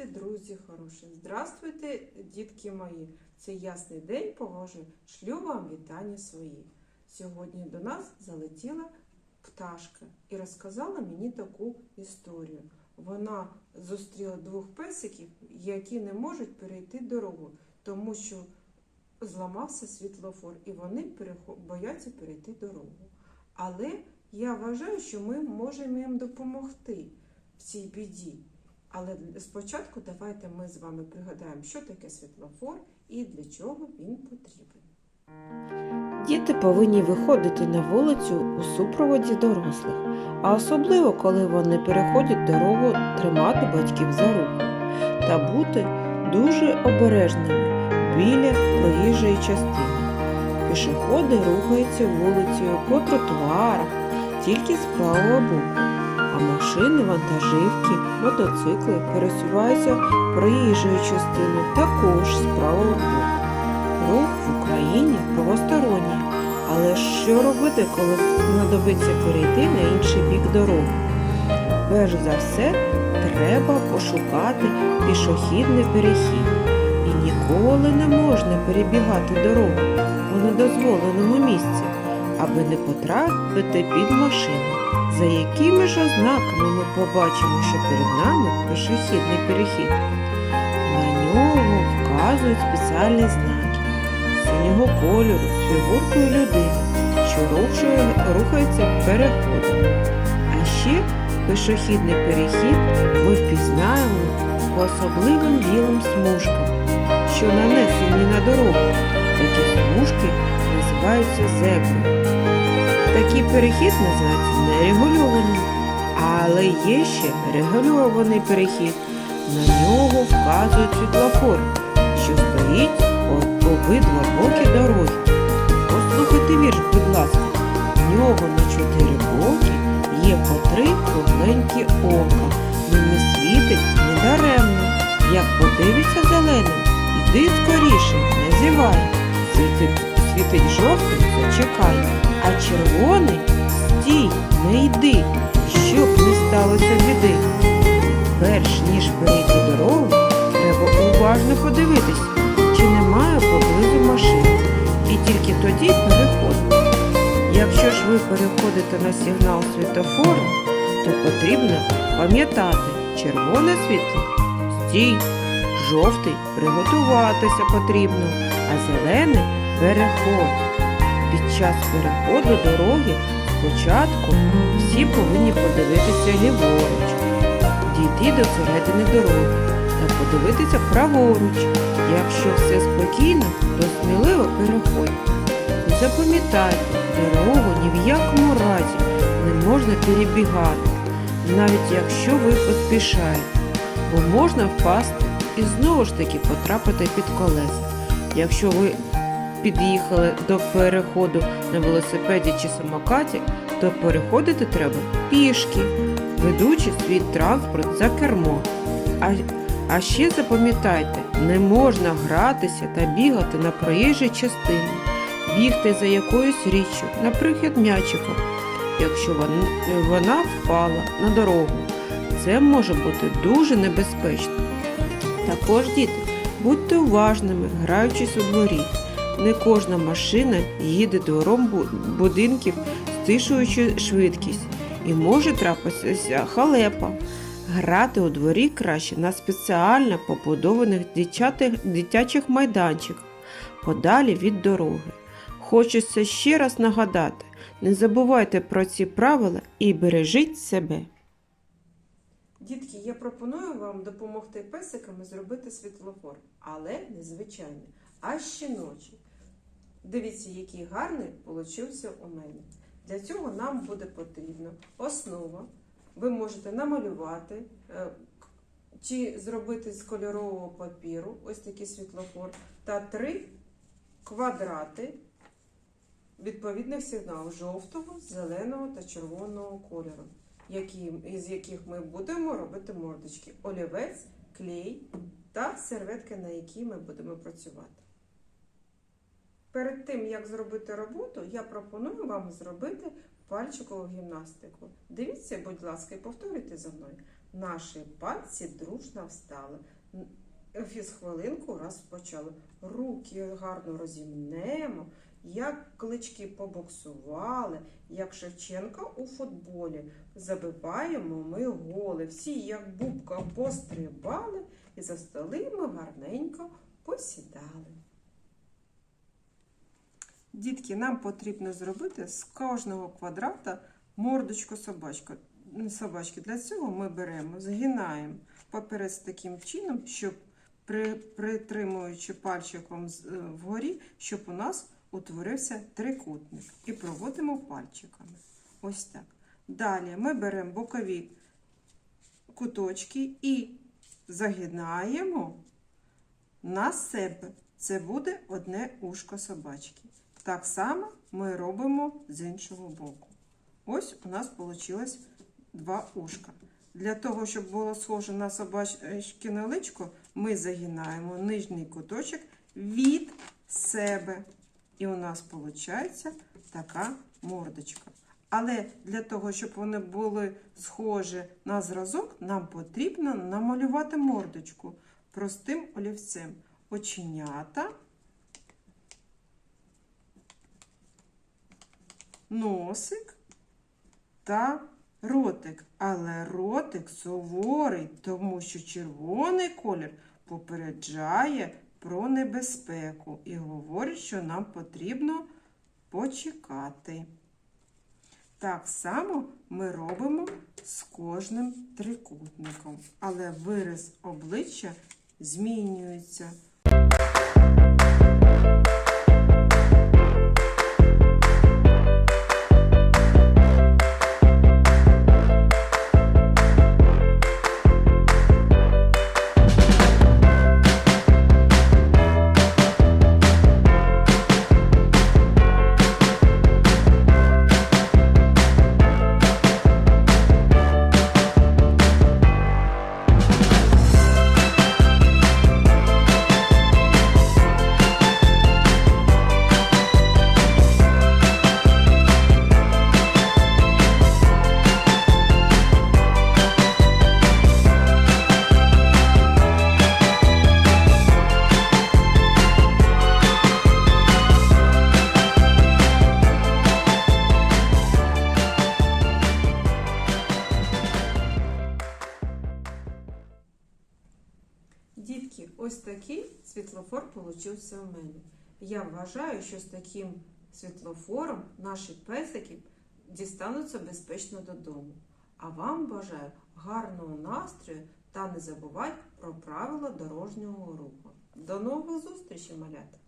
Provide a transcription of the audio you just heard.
Здравствуйте, друзі хороші! Здравствуйте, дітки мої! Це ясний день погожий, шлю вам вітання свої. Сьогодні до нас залетіла пташка і розказала мені таку історію. Вона зустріла двох песиків, які не можуть перейти дорогу, тому що зламався світлофор, і вони бояться перейти дорогу. Але я вважаю, що ми можемо їм допомогти в цій біді. Але спочатку давайте ми з вами пригадаємо, що таке світлофор і для чого він потрібен. Діти повинні виходити на вулицю у супроводі дорослих, а особливо, коли вони переходять дорогу тримати батьків за руку та бути дуже обережними біля проїжджої частини. Пішоходи рухаються вулицею по тротуарах тільки з правого боку, машини, вантажівки, мотоцикли пересуваються проїжджою частиною також з правого боку. Рух в Україні правосторонній. Але що робити, коли знадобиться перейти на інший бік дороги? Перш за все, треба пошукати пішохідний перехід. І ніколи не можна перебігати дорогу у недозволеному місці, аби не потрапити під машину. За якими ж ознаками ми побачимо, що перед нами пішохідний перехід? На нього вказують спеціальні знаки синього кольору з фігуркою людини, що рухає- рухається переходом. А ще пішохідний перехід ми впізнаємо по особливим білим смужкам, що нанесені на дорогу. Такі смужки називаються зеброю. Такий перехід називається нерегульованим. Але є ще регульований перехід. На нього вказують світлофор, що стоїть обидва боки дороги. Послухайте вірш, будь ласка. В нього на чотири боки є по три кругленькі ока. Ними світить недаремно. Як подивиться зеленим, іди скоріше, не зівай. Світить, жовтий, зачекай, а червоний стій, не йди, щоб не сталося біди. Перш ніж перейти дорогу, треба уважно подивитись, чи немає поблизу машини. І тільки тоді переходити. Якщо ж ви переходите на сигнал світофору, то потрібно пам'ятати червоне світло стій, жовтий приготуватися потрібно, а зелений переход. Під час переходу дороги спочатку всі повинні подивитися ліворуч, дійти до середини дороги та подивитися праворуч. Якщо все спокійно, то сміливо переходьте. Запам'ятайте, дорогу ні в якому разі не можна перебігати, навіть якщо ви поспішаєте, бо можна впасти і знову ж таки потрапити під колеса. Якщо ви під'їхали до переходу на велосипеді чи самокаті, то переходити треба пішки, ведучи свій транспорт за кермо. А, а ще запам'ятайте, не можна гратися та бігати на проїжджій частині, бігти за якоюсь річчю, наприклад, м'ячиком, якщо вона впала на дорогу. Це може бути дуже небезпечно. Також, діти, будьте уважними, граючись у дворі. Не кожна машина їде двором бу- будинків, стишуючи швидкість, і може трапитися халепа. Грати у дворі краще на спеціально побудованих дитячих, майданчиках, подалі від дороги. Хочеться ще раз нагадати: не забувайте про ці правила і бережіть себе. Дітки, я пропоную вам допомогти песикам зробити світлофор, але не звичайний, а щіночий. Дивіться, який гарний получився у мене. Для цього нам буде потрібна основа. Ви можете намалювати е, чи зробити з кольорового папіру ось такий світлофор та три квадрати відповідних сигналів жовтого, зеленого та червоного кольору, які, із яких ми будемо робити мордочки. Олівець, клей та серветки, на якій ми будемо працювати. Перед тим, як зробити роботу, я пропоную вам зробити пальчикову гімнастику. Дивіться, будь ласка, і повторюйте за мною. Наші пальці дружно встали. Н- Фіз хвилинку раз почали. Руки гарно розімнемо, як клички побоксували, як Шевченка у футболі. Забиваємо ми голи. Всі, як бубка, пострибали, і за столи ми гарненько посідали. Дітки, нам потрібно зробити з кожного квадрата мордочку собачки. Для цього ми беремо, згинаємо папірець таким чином, щоб при, притримуючи пальчиком е, вгорі, щоб у нас утворився трикутник. І проводимо пальчиками. Ось так. Далі ми беремо бокові куточки і загинаємо на себе. Це буде одне ушко собачки. Так само ми робимо з іншого боку. Ось у нас вийшло два ушка. Для того, щоб було схоже на собачкине личко, ми загинаємо нижній куточок від себе. І у нас виходить така мордочка. Але для того, щоб вони були схожі на зразок, нам потрібно намалювати мордочку простим олівцем. Оченята, носик та ротик. Але ротик суворий, тому що червоний колір попереджає про небезпеку і говорить, що нам потрібно почекати. Так само ми робимо з кожним трикутником, але вираз обличчя змінюється. Получився в мене. Я вважаю, що з таким світлофором наші песики дістануться безпечно додому. А вам бажаю гарного настрою та не забувайте про правила дорожнього руху. До нових зустрічей, малята!